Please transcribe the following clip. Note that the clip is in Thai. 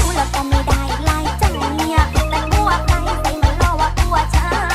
ดูแล้วก็ไม่ได้ลายใจเนี่ยแต่อ้วกไรใส่มันล่อว่าตัวช้า